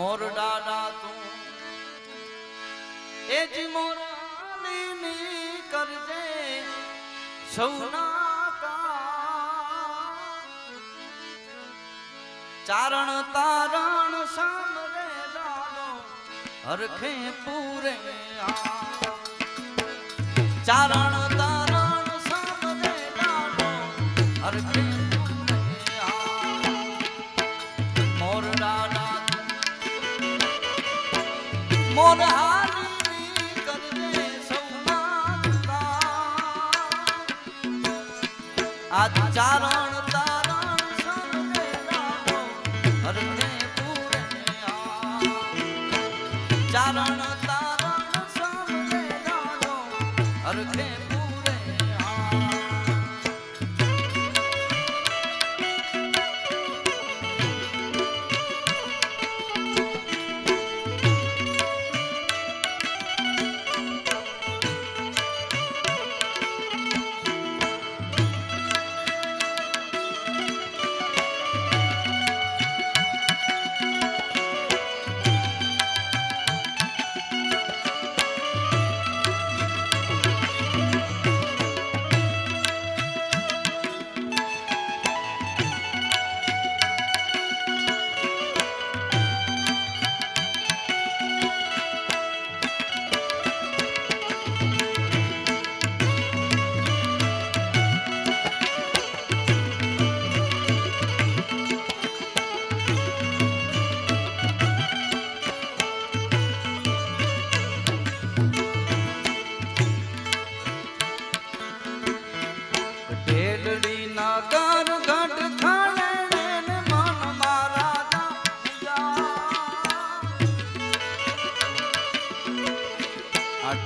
મોરડાડા તું એ જ મોરાની કરજે સૌના ચારણ તારણ સામરે જાનો હરખે પૂરે ચારણ તારણ સામરે જાનો હરખે ચારણ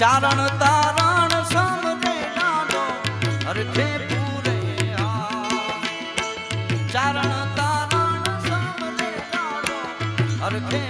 ચારણ તારણ સમરે નાનો અર્થે પૂરે ચારણ તારણ સમરે નાનો અર્થે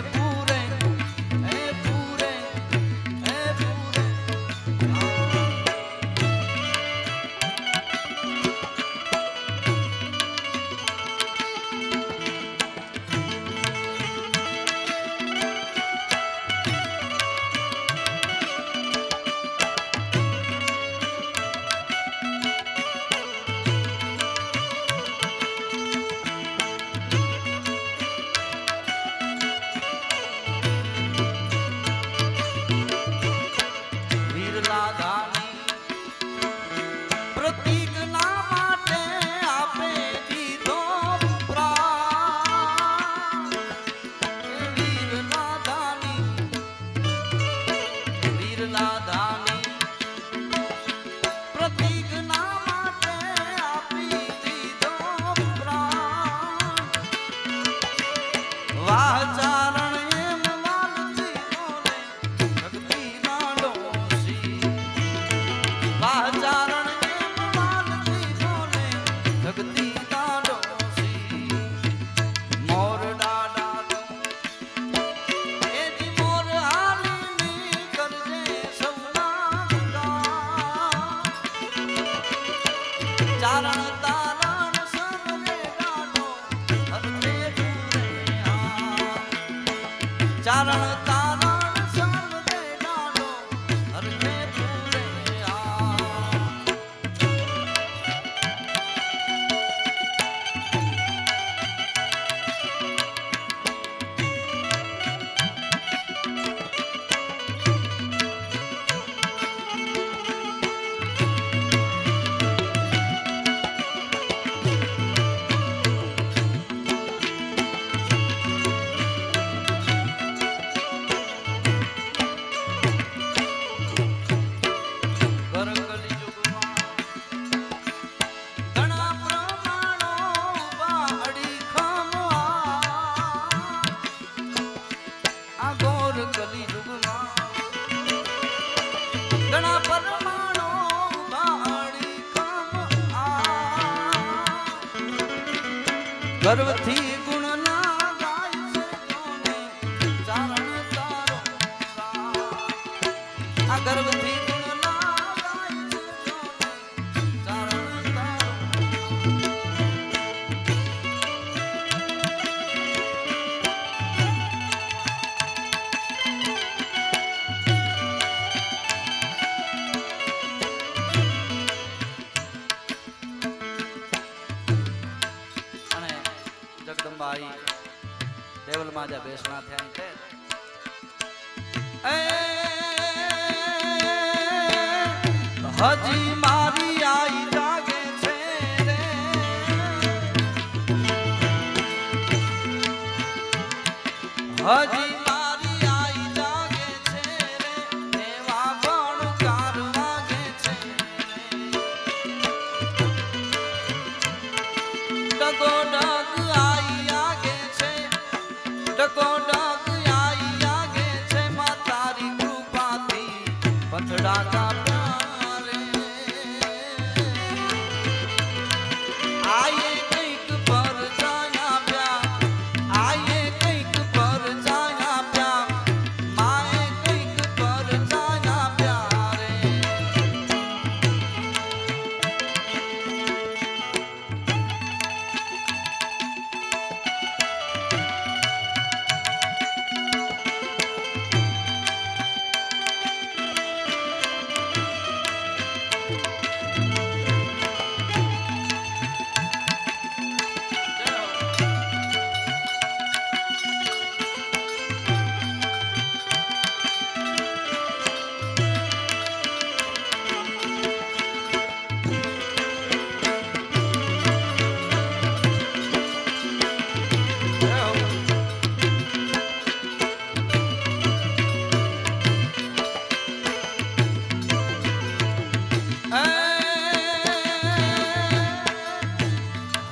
Lada. ಕಾರಣ ತಾ ગર્વથી હજી મારી આઈ લાગે છે હજી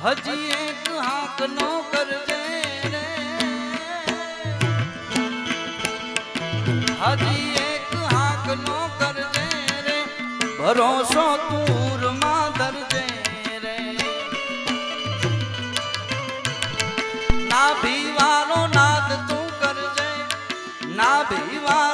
હજી એક હાક નો કરજે રે. હજી એક હાક નો કરજે રે. ભરોસો તૂરમાં દરજે રે. ના ભીવાનો નાદ તું કરજે. ના ભીવા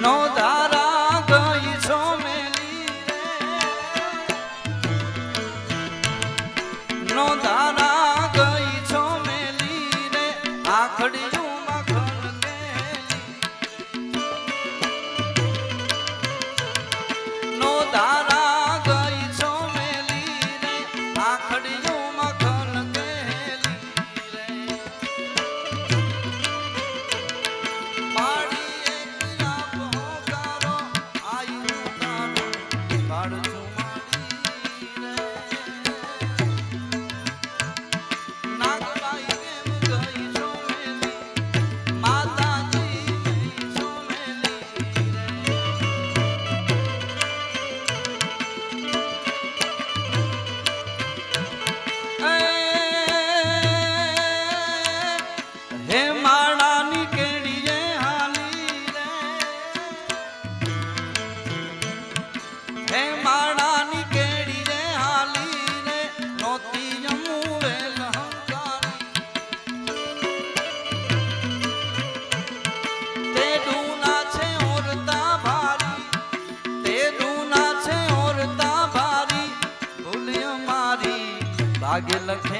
No doubt. ભાગ્ય લખેલી